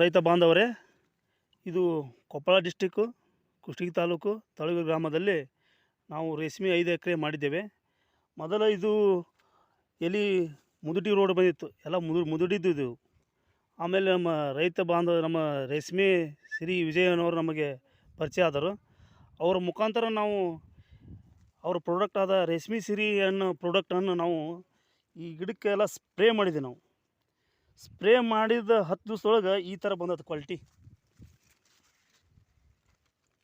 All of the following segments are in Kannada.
ರೈತ ಬಾಂಧವರೇ, ಇದು ಕೊಪ್ಪಳ ಡಿಸ್ಟಿಕ್ಕು, ಕುಷ್ಟಗಿ ತಾಲೂಕು ತಳಗು ಗ್ರಾಮದಲ್ಲಿ ನಾವು ರೇಷ್ಮೆ ಐದು ಎಕರೆ ಮಾಡಿದ್ದೇವೆ. ಮೊದಲ ಇದು ಎಲ್ಲಿ ಮುದುಟಿ ರೋಡ್ ಬಂದಿತ್ತು, ಎಲ್ಲ ಮುದು, ಮುದುಡಿದ್ದು ಇದು. ಆಮೇಲೆ ನಮ್ಮ ರೈತ ಬಾಂಧವ, ನಮ್ಮ ರೇಷ್ಮೆ ಸಿರಿ ವಿಜಯನವರು ನಮಗೆ ಪರಿಚಯ ಆದರು. ಅವರ ಮುಖಾಂತರ ನಾವು ಅವ್ರ ಪ್ರಾಡಕ್ಟ್ ಆದ ರೇಷ್ಮೆ ಸಿರಿ ಅನ್ನೋ ಪ್ರಾಡಕ್ಟನ್ನು ನಾವು ಈ ಗಿಡಕ್ಕೆಲ್ಲ ಸ್ಪ್ರೇ ಮಾಡಿದ್ವಿ ನಾವು. ಸ್ಪ್ರೇ ಮಾಡಿದ ಹತ್ತು ದಿವ್ಸದೊಳಗೆ ಈ ಥರ ಬಂದದ ಕ್ವಾಲಿಟಿ.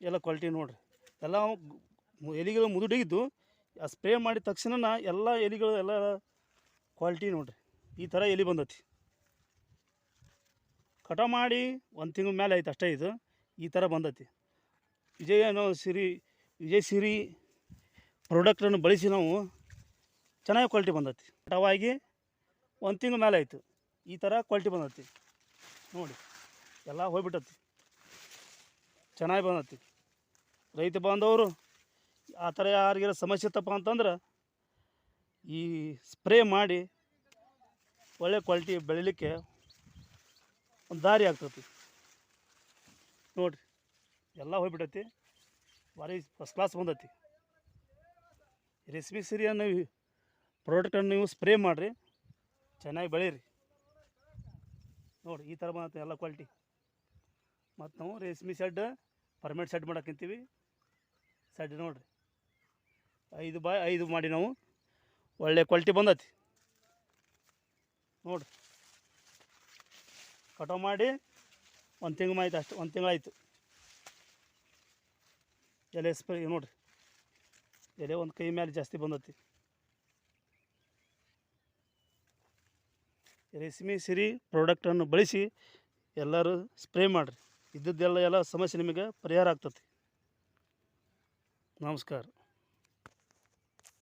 ಎಲ್ಲ ಕ್ವಾಲಿಟಿ ನೋಡ್ರಿ. ಎಲ್ಲ ಎಲೆಗಳು ಮುದುಡಿಗಿದ್ದು, ಆ ಸ್ಪ್ರೇ ಮಾಡಿದ ತಕ್ಷಣ ಎಲ್ಲ ಎಲಿಗಳು ಎಲ್ಲ ಕ್ವಾಲಿಟಿ ನೋಡ್ರಿ. ಈ ಥರ ಎಲಿ ಬಂದತಿ. ಕಟ ಮಾಡಿ ಒಂದು ತಿಂಗಳ ಮೇಲೆ ಆಯ್ತು ಅಷ್ಟೇ ಇದು. ಈ ಥರ ಬಂದತಿ. ವಿಜಯ ಸಿರಿ, ವಿಜಯ್ ಸಿರಿ ಪ್ರಾಡಕ್ಟನ್ನು ಬಳಸಿ ನಾವು ಚೆನ್ನಾಗಿ ಕ್ವಾಲಿಟಿ ಬಂದತಿ. ಕಟವಾಗಿ ಒಂದು ತಿಂಗಳ ಮೇಲೆ ಆಯಿತು. ಈ ಥರ ಕ್ವಾಲಿಟಿ ಬಂದತಿ. ನೋಡಿ, ಎಲ್ಲ ಹೋಗ್ಬಿಟ್ಟತಿ. ಚೆನ್ನಾಗಿ ಬಂದತಿ. ರೈತ ಬಾಂಧವರು, ಆ ಥರ ಯಾರಿಗಾರ ಸಮಸ್ಯೆ ಇತ್ತಪ್ಪ ಅಂತಂದ್ರೆ, ಈ ಸ್ಪ್ರೇ ಮಾಡಿ ಒಳ್ಳೆ ಕ್ವಾಲಿಟಿ ಬೆಳಿಲಿಕ್ಕೆ ಒಂದು ದಾರಿ ಆಗ್ತತಿ. ನೋಡಿರಿ, ಎಲ್ಲ ಹೋಗ್ಬಿಟ್ಟತಿ. ಭಾರಿ ಫಸ್ಟ್ ಕ್ಲಾಸ್ ಬಂದತಿ. ರೆಸಿಪಿ ಸಿರಿಯನ್ನು ಪ್ರಾಡಕ್ಟನ್ನು ನೀವು ಸ್ಪ್ರೇ ಮಾಡಿರಿ, ಚೆನ್ನಾಗಿ ಬೆಳೀರಿ. ನೋಡಿ, ಈ ಥರ ಬಂದೈತೆ ಎಲ್ಲ ಕ್ವಾಲಿಟಿ ಮತ್ತು ನಾವು ರೇಷ್ಮೆ ಶೆಡ್ ಪರ್ಮನೆಂಟ್ ಶೆಡ್ ಮಾಡೋಕ್ಕಿಂತೀವಿ ಶೆಡ್ ನೋಡಿರಿ. ಐದು ಬಾಯ್ ಐದು ಮಾಡಿ ನಾವು. ಒಳ್ಳೆ ಕ್ವಾಲಿಟಿ ಬಂದತಿ. ನೋಡಿರಿ. ಕಟೋ ಮಾಡಿ ಒಂದು ತಿಂಗ್ಳು ಆಯ್ತು ಅಷ್ಟು, ಒಂದು ತಿಂಗಳಾಯಿತು ಎಲೆ ಸ್ಪ್ರೇ ನೋಡಿರಿ. ಎಲೆ ಒಂದು ಕೈ ಮೇಲೆ ಜಾಸ್ತಿ ಬಂದತಿ. ರೇಷ್ಮೆ ಸಿರಿ ಪ್ರಾಡಕ್ಟನ್ನು ಬಳಸಿ ಎಲ್ಲರೂ ಸ್ಪ್ರೇ ಮಾಡಿರಿ. ಇದ್ದದ್ದೆಲ್ಲ ಎಲ್ಲ ಸಮಸ್ಯೆ ನಿಮಗೆ ಪರಿಹಾರ ಆಗ್ತತಿ ನಮಸ್ಕಾರ.